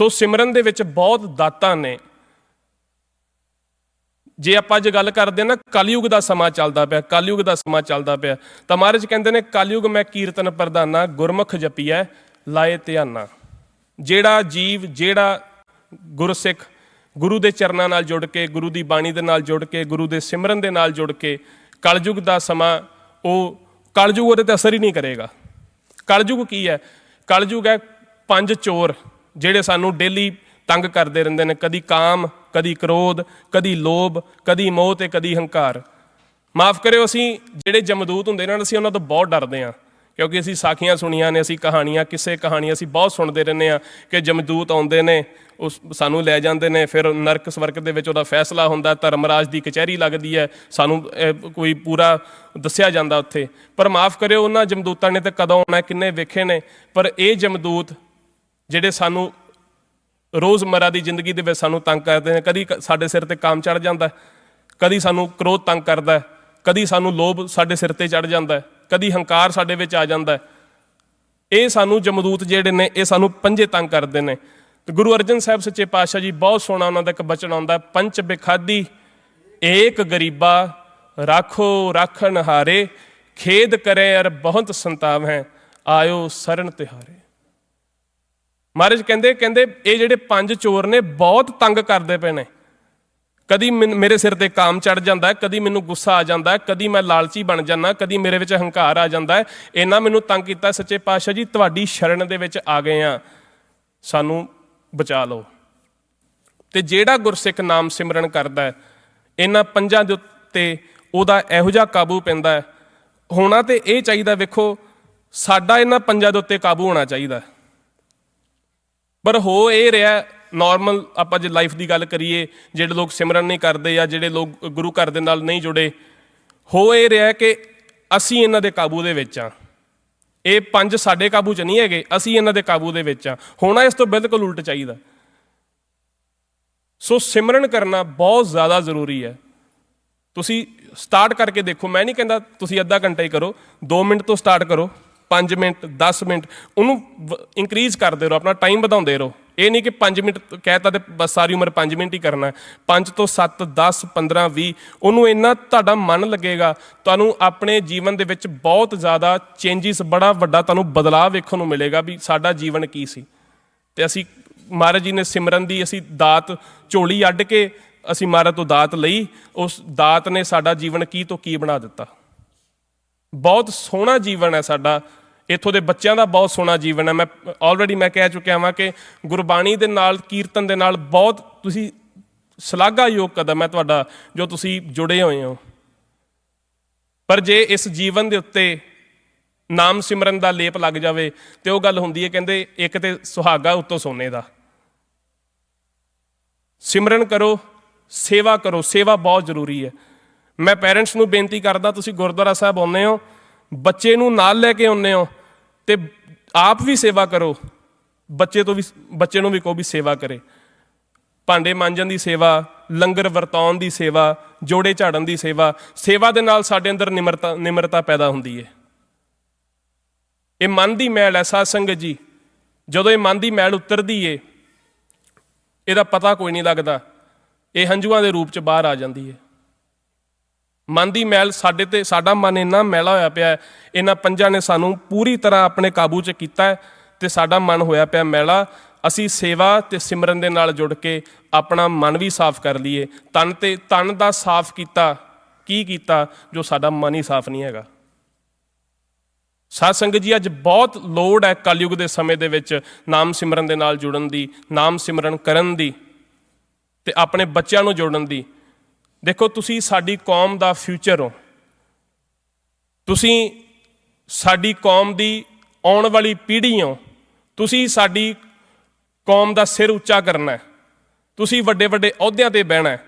ਸੋ ਸਿਮਰਨ ਦੇ ਵਿੱਚ ਬਹੁਤ ਦਾਤਾਂ ਨੇ। ਜੇ ਆਪਾਂ ਅੱਜ ਗੱਲ ਕਰਦੇ ਹਾਂ ਨਾ, ਕਲਯੁਗ ਦਾ ਸਮਾਂ ਚੱਲਦਾ ਪਿਆ, ਕਲਯੁਗ ਦਾ ਸਮਾਂ ਚੱਲਦਾ ਪਿਆ। ਤਾਂ ਮਹਾਰਾਜ ਕਹਿੰਦੇ ਨੇ, ਕਲਯੁਗ ਮੈਂ ਕੀਰਤਨ ਪ੍ਰਧਾਨਾ ਗੁਰਮੁਖ ਜਪੀਐ, ਲਾਏ ਧਿਆਨਾ। ਜਿਹੜਾ ਜੀਵ, ਜਿਹੜਾ ਗੁਰਸਿੱਖ, ਗੁਰੂ ਦੇ ਚਰਨਾਂ ਨਾਲ ਜੁੜ ਕੇ, ਗੁਰੂ ਦੀ ਬਾਣੀ ਦੇ ਨਾਲ ਜੁੜ ਕੇ, ਗੁਰੂ ਦੇ ਸਿਮਰਨ ਦੇ ਨਾਲ ਜੁੜ ਕੇ, ਕਲਯੁਗ ਦਾ ਸਮਾਂ, ਉਹ ਕਲਯੁਗ ਉਹਦੇ ਤੇ ਅਸਰ ਹੀ ਨਹੀਂ ਕਰੇਗਾ। ਕਲਯੁਗ ਕੀ ਹੈ? ਕਲਯੁਗ ਹੈ ਪੰਜ ਚੋਰ। ਜਿਹੜੇ ਸਾਨੂੰ ਡੇਲੀ ਤੰਗ ਕਰਦੇ ਰਹਿੰਦੇ ਨੇ, ਕਦੀ ਕਾਮ, ਕਦੀ ਕ੍ਰੋਧ, ਕਦੀ ਲੋਭ, ਕਦੀ ਮੋਹ ਤੇ ਕਦੀ ਹੰਕਾਰ। ਮਾਫ ਕਰਿਓ ਅਸੀਂ, ਜਿਹੜੇ ਜਮਦੂਤ ਹੁੰਦੇ ਨੇ, ਅਸੀਂ ਉਹਨਾਂ ਤੋਂ ਬਹੁਤ ਡਰਦੇ ਹਾਂ। ਕਿਉਂਕਿ ਅਸੀਂ ਸਾਖੀਆਂ ਸੁਣੀਆਂ ਨੇ, ਅਸੀਂ ਕਹਾਣੀਆਂ, ਕਿਸੇ ਕਹਾਣੀਆਂ ਅਸੀਂ ਬਹੁਤ ਸੁਣਦੇ ਰਹਿੰਦੇ ਆ ਕਿ ਜਮਦੂਤ ਆਉਂਦੇ ਨੇ, ਉਸ ਸਾਨੂੰ ਲੈ ਜਾਂਦੇ ਨੇ, ਫਿਰ ਨਰਕ ਸਵਰਗ ਦੇ ਵਿੱਚ ਉਹਦਾ ਫੈਸਲਾ ਹੁੰਦਾ, ਧਰਮਰਾਜ ਦੀ ਕਚਹਿਰੀ ਲੱਗਦੀ ਹੈ, ਸਾਨੂੰ ਕੋਈ ਪੂਰਾ ਦੱਸਿਆ ਜਾਂਦਾ ਉੱਥੇ। ਪਰ ਮਾਫ ਕਰਿਓ, ਉਹਨਾਂ ਜਮਦੂਤਾਂ ਨੇ ਤਾਂ ਕਦੋਂ ਆਉਣਾ, ਕਿੰਨੇ ਵੇਖੇ ਨੇ, ਪਰ ਇਹ ਜਮਦੂਤ ਜਿਹੜੇ ਸਾਨੂੰ ਰੋਜ਼ਮਰਾ ਦੀ ਜ਼ਿੰਦਗੀ ਦੇ ਵਿੱਚ ਸਾਨੂੰ ਤੰਗ ਕਰਦੇ ਨੇ ਕਦੀ ਕ- ਸਾਡੇ ਸਿਰ ਤੇ ਕੰਮ ਚੜ ਜਾਂਦਾ ਕਦੀ ਸਾਨੂੰ ਕ੍ਰੋਧ ਤੰਗ ਕਰਦਾ ਕਦੀ ਸਾਨੂੰ ਲੋਭ ਸਾਡੇ ਸਿਰ ਤੇ ਚੜ ਜਾਂਦਾ ਕਦੀ ਹੰਕਾਰ ਸਾਡੇ ਵਿੱਚ ਆ ਜਾਂਦਾ ਇਹ ਸਾਨੂੰ ਜਮਦੂਤ ਜਿਹੜੇ ਨੇ ਇਹ ਸਾਨੂੰ ਪੰਜੇ ਤੰਗ ਕਰਦੇ ਨੇ। ਤੇ ਗੁਰੂ ਅਰਜਨ ਸਾਹਿਬ ਸੱਚੇ ਪਾਤਸ਼ਾਹ ਜੀ ਬਹੁਤ ਸੋਹਣਾ ਉਹਨਾਂ ਦਾ ਇੱਕ ਬਚਨ ਆਉਂਦਾ ਹੈ, ਪੰਚ ਬਿਖਾਦੀ ਏਕ ਗਰੀਬਾ ਰਾਖੋ ਰਾਖਣ ਹਾਰੇ ਖੇਦ ਕਰੇ ਅਰ ਬਹੁਤ ਸੰਤਾਪ ਹੈ ਆਇਓ ਸਰਨ ਤਿਹਾਰੇ। ਮਹਾਰਾਜ ਕਹਿੰਦੇ ਕਹਿੰਦੇ ਇਹ ਜਿਹੜੇ ਪੰਜ ਚੋਰ ਨੇ ਬਹੁਤ ਤੰਗ ਕਰਦੇ ਪਏ ਨੇ। ਕਦੀ ਮੇਰੇ ਸਿਰ ਤੇ ਕਾਮ ਚੜ ਜਾਂਦਾ ਕਦੀ ਮੈਨੂੰ ਗੁੱਸਾ ਆ ਜਾਂਦਾ ਕਦੀ ਮੈਂ ਲਾਲਚੀ ਬਣ ਜਾਂਦਾ ਕਦੀ ਮੇਰੇ ਵਿੱਚ ਹੰਕਾਰ ਆ ਜਾਂਦਾ ਇਹਨਾਂ ਮੈਨੂੰ ਤੰਗ ਕੀਤਾ ਸੱਚੇ ਪਾਤਸ਼ਾਹ ਜੀ, ਤੁਹਾਡੀ ਸ਼ਰਨ ਦੇ ਵਿੱਚ ਆ ਗਏ ਆ ਸਾਨੂੰ ਬਚਾ ਲਓ। ਤੇ ਜਿਹੜਾ ਗੁਰਸਿੱਖ ਨਾਮ ਸਿਮਰਨ ਕਰਦਾ ਹੈ, ਇਹਨਾਂ ਪੰਜਾਂ ਦੇ ਉੱਤੇ ਉਹਦਾ ਇਹੋ ਜਿਹਾ ਕਾਬੂ ਪੈਂਦਾ ਹੈ। ਹੋਣਾ ਤੇ ਇਹ ਚਾਹੀਦਾ, ਵੇਖੋ, ਸਾਡਾ ਇਹਨਾਂ ਪੰਜਾਂ ਦੇ ਉੱਤੇ ਕਾਬੂ ਹੋਣਾ ਚਾਹੀਦਾ ਪਰ ਹੋ ਇਹ ਰਿਹਾ ਨਾਰਮਲ ਆਪਾਂ ਜੇ ਲਾਈਫ ਦੀ ਗੱਲ ਕਰੀਏ, ਜਿਹੜੇ ਲੋਕ ਸਿਮਰਨ ਨਹੀਂ ਕਰਦੇ ਜਾਂ ਜਿਹੜੇ ਲੋਕ ਗੁਰੂ ਘਰ ਦੇ ਨਾਲ ਨਹੀਂ ਜੁੜੇ, ਹੋ ਇਹ ਰਿਹਾ ਕਿ ਅਸੀਂ ਇਹਨਾਂ ਦੇ ਕਾਬੂ ਦੇ ਵਿੱਚ ਆ ਇਹ ਪੰਜ ਸਾਡੇ ਕਾਬੂ 'ਚ ਨਹੀਂ ਹੈਗੇ, ਅਸੀਂ ਇਹਨਾਂ ਦੇ ਕਾਬੂ ਦੇ ਵਿੱਚ ਆ ਹੋਣਾ ਇਸ ਤੋਂ ਬਿਲਕੁਲ ਉਲਟ ਚਾਹੀਦਾ। ਸੋ ਸਿਮਰਨ ਕਰਨਾ ਬਹੁਤ ਜ਼ਿਆਦਾ ਜ਼ਰੂਰੀ ਹੈ। ਤੁਸੀਂ ਸਟਾਰਟ ਕਰਕੇ ਦੇਖੋ, ਮੈਂ ਨਹੀਂ ਕਹਿੰਦਾ ਤੁਸੀਂ ਅੱਧਾ ਘੰਟਾ ਹੀ ਕਰੋ 2 ਮਿੰਟ ਤੋਂ ਸਟਾਰਟ ਕਰੋ। 5 ਮਿੰਟ 10 ਮਿੰਟ, ਉਹਨੂੰ ਇਨਕਰੀਜ਼ ਕਰਦੇ ਰਹੋ, ਆਪਣਾ ਟਾਈਮ ਵਧਾਉਂਦੇ ਰਹੋ। ਇਹ ਨਹੀਂ ਕਿ 5 ਮਿੰਟ ਕਹਿਤਾ ਤੇ ਬਸ ਸਾਰੀ ਉਮਰ 5 ਮਿੰਟ ਹੀ ਕਰਨਾ 5 ਤੋਂ 7 10 15 20 ਉਹਨੂੰ ਇੰਨਾ ਤੁਹਾਡਾ ਮਨ ਲੱਗੇਗਾ, ਤੁਹਾਨੂੰ ਆਪਣੇ ਜੀਵਨ ਦੇ ਵਿੱਚ ਬਹੁਤ ਜ਼ਿਆਦਾ ਚੇਂਜਸ ਬੜਾ ਵੱਡਾ ਤੁਹਾਨੂੰ ਬਦਲਾਅ ਵੇਖਣ ਨੂੰ ਮਿਲੇਗਾ ਵੀ ਸਾਡਾ ਜੀਵਨ ਕੀ ਸੀ। ਤੇ ਅਸੀਂ ਮਹਾਰਾਜ ਜੀ ਨੇ ਸਿਮਰਨ ਦੀ ਅਸੀਂ ਦਾਤ, ਝੋਲੀ ਅੱਡ ਕੇ ਅਸੀਂ ਮਹਾਰਾਜ ਤੋਂ ਦਾਤ ਲਈ, ਉਸ ਦਾਤ ਨੇ ਸਾਡਾ ਜੀਵਨ ਕੀ ਤੋਂ ਕੀ ਬਣਾ ਦਿੱਤਾ। ਬਹੁਤ ਸੋਹਣਾ ਜੀਵਨ ਹੈ ਸਾਡਾ ਇੱਥੋਂ ਦੇ ਬੱਚਿਆਂ ਦਾ ਬਹੁਤ ਸੋਹਣਾ ਜੀਵਨ ਹੈ। ਮੈਂ ਆਲਰੇਡੀ ਮੈਂ ਕਹਿ ਚੁੱਕਿਆ ਹਾਂ ਕਿ ਗੁਰਬਾਣੀ ਦੇ ਨਾਲ, ਕੀਰਤਨ ਦੇ ਨਾਲ ਬਹੁਤ ਤੁਸੀਂ ਸ਼ਲਾਘਾਯੋਗ ਕਦਮ ਹੈ ਤੁਹਾਡਾ, ਜੋ ਤੁਸੀਂ ਜੁੜੇ ਹੋਏ ਹੋ। ਪਰ ਜੇ ਇਸ ਜੀਵਨ ਦੇ ਉੱਤੇ ਨਾਮ ਸਿਮਰਨ ਦਾ ਲੇਪ ਲੱਗ ਜਾਵੇ, ਤੇ ਉਹ ਗੱਲ ਹੁੰਦੀ ਹੈ, ਕਹਿੰਦੇ ਇੱਕ ਤੇ ਸੁਹਾਗਾ ਉੱਤੋਂ ਸੋਨੇ ਦਾ। ਸਿਮਰਨ ਕਰੋ, ਸੇਵਾ ਕਰੋ, ਸੇਵਾ ਬਹੁਤ ਜ਼ਰੂਰੀ ਹੈ। ਮੈਂ ਪੇਰੈਂਟਸ ਨੂੰ ਬੇਨਤੀ ਕਰਦਾ, ਤੁਸੀਂ ਗੁਰਦੁਆਰਾ ਸਾਹਿਬ ਆਉਂਦੇ ਹੋ, ਬੱਚੇ ਨੂੰ ਨਾਲ ਲੈ ਕੇ ਆਉਂਦੇ ਹੋ ਤੇ ਆਪ ਵੀ ਸੇਵਾ ਕਰੋ। ਬੱਚੇ ਤੋਂ ਵੀ, ਬੱਚੇ ਨੂੰ ਵੀ ਕਹੋ ਵੀ ਸੇਵਾ ਕਰੇ। ਭਾਂਡੇ ਮਾਂਜਣ ਦੀ ਸੇਵਾ, ਲੰਗਰ ਵਰਤਾਉਣ ਦੀ ਸੇਵਾ, ਜੋੜੇ ਝਾੜਨ ਦੀ ਸੇਵਾ ਸੇਵਾ ਦੇ ਨਾਲ ਸਾਡੇ ਅੰਦਰ ਨਿਮਰਤਾ ਨਿਮਰਤਾ ਪੈਦਾ ਹੁੰਦੀ ਹੈ ਇਹ ਮਨ ਦੀ ਮੈਲ ਹੈ ਸਾਧ ਸੰਗਤ ਜੀ। ਜਦੋਂ ਇਹ ਮਨ ਦੀ ਮੈਲ ਉਤਰਦੀ ਏ, ਇਹਦਾ ਪਤਾ ਕੋਈ ਨਹੀਂ ਲੱਗਦਾ। ਇਹ ਹੰਝੂਆਂ ਦੇ ਰੂਪ ਚ ਬਾਹਰ ਆ ਜਾਂਦੀ ਹੈ ਮਨ ਦੀ ਮੈਲ ਸਾਡੇ ਤੇ, ਸਾਡਾ ਮਨ ਇੰਨਾ ਮੈਲਾ ਹੋਇਆ ਪਿਆ ਇਹਨਾਂ ਪੰਜਾਂ ਨੇ ਸਾਨੂੰ ਪੂਰੀ ਤਰ੍ਹਾਂ ਆਪਣੇ ਕਾਬੂ 'ਚ ਕੀਤਾ ਹੈ ਤੇ ਸਾਡਾ ਮਨ ਹੋਇਆ ਪਿਆ ਮੈਲਾ। ਅਸੀਂ ਸੇਵਾ ਤੇ ਸਿਮਰਨ ਦੇ ਨਾਲ ਜੁੜ ਕੇ ਆਪਣਾ ਮਨ ਵੀ ਸਾਫ਼ ਕਰ ਲਈਏ। ਤਨ ਤੇ, ਤਨ ਦਾ ਸਾਫ਼ ਕੀਤਾ, ਕੀ ਕੀਤਾ, ਜੋ ਸਾਡਾ ਮਨ ਹੀ ਸਾਫ਼ ਨਹੀਂ ਹੈਗਾ। ਸਾਧ ਸੰਗਤ ਜੀ, ਅੱਜ ਬਹੁਤ ਲੋੜ ਹੈ ਕਲਯੁਗ ਦੇ ਸਮੇਂ ਦੇ ਵਿੱਚ ਨਾਮ ਸਿਮਰਨ ਦੇ ਨਾਲ ਜੁੜਨ ਦੀ, ਨਾਮ ਸਿਮਰਨ ਕਰਨ ਦੀ ਤੇ ਆਪਣੇ ਬੱਚਿਆਂ ਨੂੰ ਜੋੜਨ ਦੀ। ਦੇਖੋ, ਤੁਸੀਂ ਸਾਡੀ ਕੌਮ ਦਾ ਫਿਊਚਰ ਹੋ। ਤੁਸੀਂ ਸਾਡੀ ਕੌਮ ਦੀ ਆਉਣ ਵਾਲੀ ਪੀੜ੍ਹੀ ਹੋ। ਤੁਸੀਂ ਸਾਡੀ ਕੌਮ ਦਾ ਸਿਰ ਉੱਚਾ ਕਰਨਾ ਹੈ। ਤੁਸੀਂ ਵੱਡੇ ਵੱਡੇ ਅਹੁਦਿਆਂ ਤੇ ਬਹਿਣਾ ਹੈ।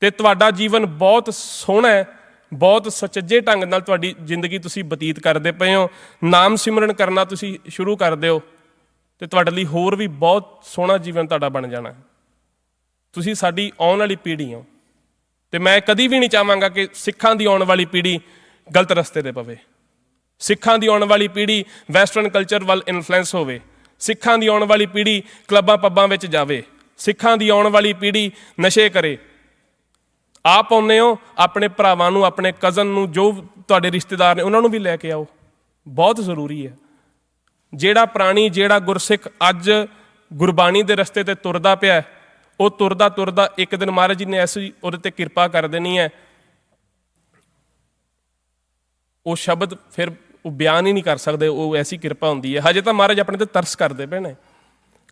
ਤੇ ਤੁਹਾਡਾ ਜੀਵਨ ਬਹੁਤ ਸੋਹਣਾ ਹੈ, ਬਹੁਤ ਸੁਚੱਜੇ ਢੰਗ ਨਾਲ ਤੁਹਾਡੀ ਜ਼ਿੰਦਗੀ ਤੁਸੀਂ ਬਤੀਤ ਕਰਦੇ ਪਏ ਹੋ। ਨਾਮ ਸਿਮਰਨ ਕਰਨਾ ਤੁਸੀਂ ਸ਼ੁਰੂ ਕਰ ਦਿਓ ਤੇ ਤੁਹਾਡੇ ਲਈ ਹੋਰ ਵੀ ਬਹੁਤ ਸੋਹਣਾ ਜੀਵਨ ਤੁਹਾਡਾ ਬਣ ਜਾਣਾ ਹੈ। ਤੁਸੀਂ ਸਾਡੀ ਆਉਣ ਵਾਲੀ ਪੀੜ੍ਹੀ ਹੋ। ਤੇ ਮੈਂ ਕਦੀ ਵੀ ਨਹੀਂ ਚਾਹਾਂਗਾ ਕਿ ਸਿੱਖਾਂ ਦੀ ਆਉਣ ਵਾਲੀ ਪੀੜ੍ਹੀ ਗਲਤ ਰਸਤੇ ਤੇ ਪਵੇ। ਸਿੱਖਾਂ ਦੀ ਆਉਣ ਵਾਲੀ ਪੀੜ੍ਹੀ ਵੈਸਟਰਨ ਕਲਚਰ ਵੱਲ ਇਨਫਲੂਐਂਸ ਹੋਵੇ। ਸਿੱਖਾਂ ਦੀ ਆਉਣ ਵਾਲੀ ਪੀੜ੍ਹੀ ਕਲੱਬਾਂ ਪੱਬਾਂ ਵਿੱਚ ਜਾਵੇ। ਸਿੱਖਾਂ ਦੀ ਆਉਣ ਵਾਲੀ ਪੀੜ੍ਹੀ ਨਸ਼ੇ ਕਰੇ। ਆਪ ਆਉਂਦੇ ਹੋ ਆਪਣੇ ਭਰਾਵਾਂ ਨੂੰ ਆਪਣੇ ਕਜ਼ਨ ਨੂੰ ਜੋ ਤੁਹਾਡੇ ਰਿਸ਼ਤੇਦਾਰ ਨੇ ਉਹਨਾਂ ਨੂੰ ਵੀ ਲੈ ਕੇ ਆਓ। ਬਹੁਤ ਜ਼ਰੂਰੀ ਹੈ। ਜਿਹੜਾ ਪ੍ਰਾਣੀ ਜਿਹੜਾ ਗੁਰਸਿੱਖ ਅੱਜ ਗੁਰਬਾਣੀ ਦੇ ਰਸਤੇ ਤੇ ਤੁਰਦਾ ਪਿਆ ਹੈ, ਉਹ ਤੁਰਦਾ ਤੁਰਦਾ ਇੱਕ ਦਿਨ ਮਹਾਰਾਜ ਜੀ ਨੇ ਐਸੀ ਉਹਦੇ ਤੇ ਕਿਰਪਾ ਕਰ ਦੇਣੀ ਹੈ। ਉਹ ਸ਼ਬਦ ਫਿਰ ਉਹ ਬਿਆਨ ਹੀ ਨਹੀਂ ਕਰ ਸਕਦੇ, ਉਹ ਐਸੀ ਕਿਰਪਾ ਹੁੰਦੀ ਹੈ। ਹਜੇ ਤਾਂ ਮਹਾਰਾਜ ਆਪਣੇ ਤੇ ਤਰਸ ਕਰਦੇ ਪਏ ਨੇ।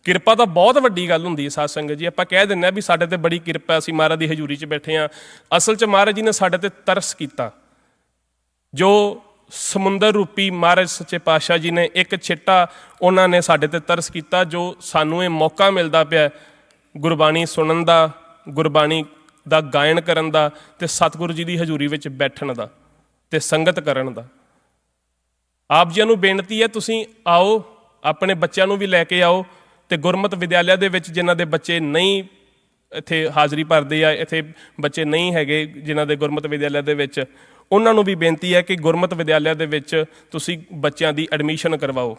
ਕਿਰਪਾ ਤਾਂ ਬਹੁਤ ਵੱਡੀ ਗੱਲ ਹੁੰਦੀ ਹੈ ਸਾਧ ਸੰਗਤ ਜੀ। ਆਪਾਂ ਕਹਿ ਦਿੰਦੇ ਆ ਵੀ ਸਾਡੇ ਤੇ ਬੜੀ ਕਿਰਪਾ, ਅਸੀਂ ਮਹਾਰਾਜ ਦੀ ਹਜ਼ੂਰੀ 'ਚ ਬੈਠੇ ਆ ਅਸਲ 'ਚ ਮਹਾਰਾਜ ਜੀ ਨੇ ਸਾਡੇ ਤੇ ਤਰਸ ਕੀਤਾ। ਜੋ ਸਮੁੰਦਰ ਰੂਪੀ ਮਹਾਰਾਜ ਸੱਚੇ ਪਾਤਸ਼ਾਹ ਜੀ ਨੇ ਇੱਕ ਛਿੱਟਾ ਉਹਨਾਂ ਨੇ ਸਾਡੇ ਤੇ ਤਰਸ ਕੀਤਾ, ਜੋ ਸਾਨੂੰ ਇਹ ਮੌਕਾ ਮਿਲਦਾ ਪਿਆ ਗੁਰਬਾਣੀ ਸੁਣਨ ਦਾ, ਗੁਰਬਾਣੀ ਦਾ ਗਾਇਨ ਕਰਨ ਦਾ ਤੇ ਸਤਿਗੁਰੂ ਜੀ ਦੀ ਹਜ਼ੂਰੀ ਵਿੱਚ ਬੈਠਣ ਦਾ ਤੇ ਸੰਗਤ ਕਰਨ ਦਾ। ਆਪ ਜੀਆਂ ਨੂੰ ਬੇਨਤੀ ਹੈ, ਤੁਸੀਂ ਆਓ, ਆਪਣੇ ਬੱਚਿਆਂ ਨੂੰ ਵੀ ਲੈ ਕੇ ਆਓ ਤੇ ਗੁਰਮਤ ਵਿਦਿਆਲਿਆ ਦੇ ਵਿੱਚ ਜਿਨ੍ਹਾਂ ਦੇ ਬੱਚੇ ਨਹੀਂ ਇੱਥੇ ਹਾਜ਼ਰੀ ਭਰਦੇ ਆ ਇੱਥੇ ਬੱਚੇ ਨਹੀਂ ਹੈਗੇ ਜਿਨ੍ਹਾਂ ਦੇ ਗੁਰਮਤ ਵਿਦਿਆਲਿਆ ਦੇ ਵਿੱਚ, ਉਹਨਾਂ ਨੂੰ ਵੀ ਬੇਨਤੀ ਹੈ ਕਿ ਗੁਰਮਤ ਵਿਦਿਆਲਿਆ ਦੇ ਵਿੱਚ ਤੁਸੀਂ ਬੱਚਿਆਂ ਦੀ ਐਡਮਿਸ਼ਨ ਕਰਵਾਓ।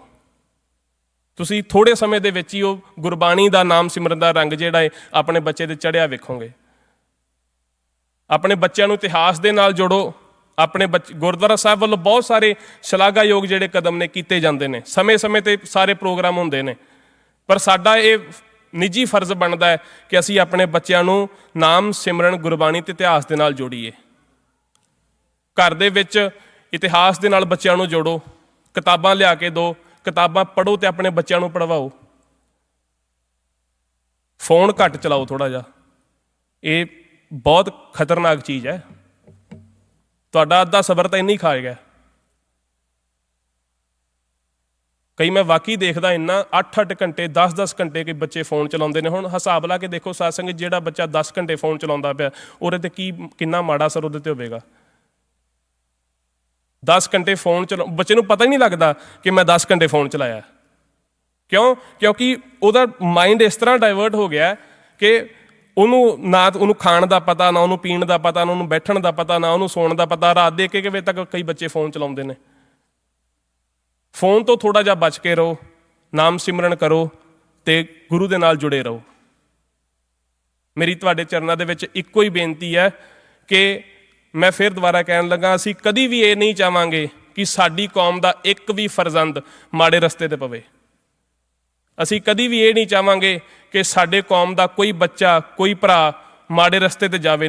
ਤੁਸੀਂ ਥੋੜੇ ਸਮੇਂ ਦੇ ਵਿੱਚ ਹੀ ਉਹ ਗੁਰਬਾਣੀ ਦਾ ਨਾਮ ਸਿਮਰਨ ਦਾ ਰੰਗ ਜਿਹੜਾ ਹੈ, ਆਪਣੇ ਬੱਚੇ ਤੇ ਚੜਿਆ ਵੇਖੋਗੇ। ਆਪਣੇ ਬੱਚਿਆਂ ਨੂੰ ਇਤਿਹਾਸ ਦੇ ਨਾਲ ਜੋੜੋ। ਆਪਣੇ ਬੱਚ- ਗੁਰਦੁਆਰਾ ਸਾਹਿਬ ਵੱਲੋਂ ਬਹੁਤ ਸਾਰੇ ਸ਼ਲਾਘਾਯੋਗ ਜਿਹੜੇ ਕਦਮ ਨੇ ਕੀਤੇ ਜਾਂਦੇ ਨੇ। ਸਮੇਂ-ਸਮੇਂ ਤੇ ਸਾਰੇ ਪ੍ਰੋਗਰਾਮ ਹੁੰਦੇ ਨੇ। ਪਰ ਸਾਡਾ ਇਹ ਨਿੱਜੀ ਫਰਜ਼ ਬਣਦਾ ਹੈ ਕਿ ਅਸੀਂ ਆਪਣੇ ਬੱਚਿਆਂ ਨੂੰ ਨਾਮ ਸਿਮਰਨ, ਗੁਰਬਾਣੀ ਤੇ ਇਤਿਹਾਸ ਦੇ ਨਾਲ ਜੋੜੀਏ। ਘਰ ਦੇ ਵਿੱਚ ਇਤਿਹਾਸ ਦੇ ਨਾਲ ਬੱਚਿਆਂ ਨੂੰ ਜੋੜੋ। ਕਿਤਾਬਾਂ ਲਿਆ ਕੇ ਦਿਓ ਕਿਤਾਬਾਂ ਪੜ੍ਹੋ ਤੇ ਆਪਣੇ ਬੱਚਿਆਂ ਨੂੰ ਪੜ੍ਹਵਾਓ। ਫੋਨ ਘੱਟ ਚਲਾਓ ਥੋੜਾ ਜਿਹਾ। ਇਹ ਬਹੁਤ ਖਤਰਨਾਕ ਚੀਜ਼ ਹੈ। ਤੁਹਾਡਾ ਅੱਧਾ ਸਬਰ ਤਾਂ ਇੰਨੀ ਖਾ ਗਿਆ ਕਈ ਮੈਂ ਵਾਕਈ ਦੇਖਦਾ ਇੰਨਾ 8-8 ਘੰਟੇ 10-10 ਘੰਟੇ ਕਈ ਬੱਚੇ ਫੋਨ ਚਲਾਉਂਦੇ ਨੇ। ਹੁਣ ਹਿਸਾਬ ਲਾ ਕੇ ਦੇਖੋ, ਸਾਧ ਜਿਹੜਾ ਬੱਚਾ 10 ਘੰਟੇ ਫੋਨ ਚਲਾਉਂਦਾ ਪਿਆ, ਉਹਦੇ ਤੇ ਕੀ, ਕਿੰਨਾ ਮਾੜਾ ਅਸਰ ਉਹਦੇ ਤੇ ਹੋਵੇਗਾ। 10 ਘੰਟੇ ਫੋਨ ਚਲਾ, ਬੱਚੇ ਨੂੰ ਪਤਾ ਹੀ ਨਹੀਂ ਲੱਗਦਾ ਕਿ ਮੈਂ 10 ਘੰਟੇ ਫੋਨ ਚਲਾਇਆ। ਕਿਉਂ? ਕਿਉਂਕਿ ਉਹਦਾ ਮਾਈਂਡ ਇਸ ਤਰ੍ਹਾਂ ਡਾਇਵਰਟ ਹੋ ਗਿਆ ਕਿ ਉਹਨੂੰ ਨਾ ਉਹਨੂੰ ਖਾਣ ਦਾ ਪਤਾ, ਨਾ ਉਹਨੂੰ ਪੀਣ ਦਾ ਪਤਾ, ਨਾ ਉਹਨੂੰ ਬੈਠਣ ਦਾ ਪਤਾ, ਨਾ ਉਹਨੂੰ ਸੌਣ ਦਾ ਪਤਾ। ਰਾਤ ਦੇ ਇੱਕ ਇੱਕ ਵਜੇ ਤੱਕ ਕਈ ਬੱਚੇ ਫੋਨ ਚਲਾਉਂਦੇ ਨੇ। ਫੋਨ ਤੋਂ ਥੋੜਾ ਜਿਹਾ ਬਚ ਕੇ ਰਹੋ, ਨਾਮ ਸਿਮਰਨ ਕਰੋ ਤੇ ਗੁਰੂ ਦੇ ਨਾਲ ਜੁੜੇ ਰਹੋ। ਮੇਰੀ ਤੁਹਾਡੇ ਚਰਨਾਂ ਦੇ ਵਿੱਚ ਇੱਕੋ ਹੀ ਬੇਨਤੀ ਹੈ ਕਿ ਮੈਂ ਫਿਰ ਦੁਬਾਰਾ ਕਹਿਣ ਲੱਗਾ, ਅਸੀਂ ਕਦੀ ਵੀ ਇਹ ਨਹੀਂ ਚਾਹਾਂਗੇ ਕਿ ਸਾਡੀ ਕੌਮ ਦਾ ਇੱਕ ਵੀ ਫਰਜ਼ੰਦ ਮਾੜੇ ਰਸਤੇ ਤੇ ਪਵੇ। ਅਸੀਂ ਕਦੀ ਵੀ ਇਹ ਨਹੀਂ ਚਾਹਾਂਗੇ ਕਿ ਸਾਡੇ ਕੌਮ ਦਾ ਕੋਈ ਬੱਚਾ, ਕੋਈ ਭਰਾ ਮਾੜੇ ਰਸਤੇ ਤੇ ਜਾਵੇ।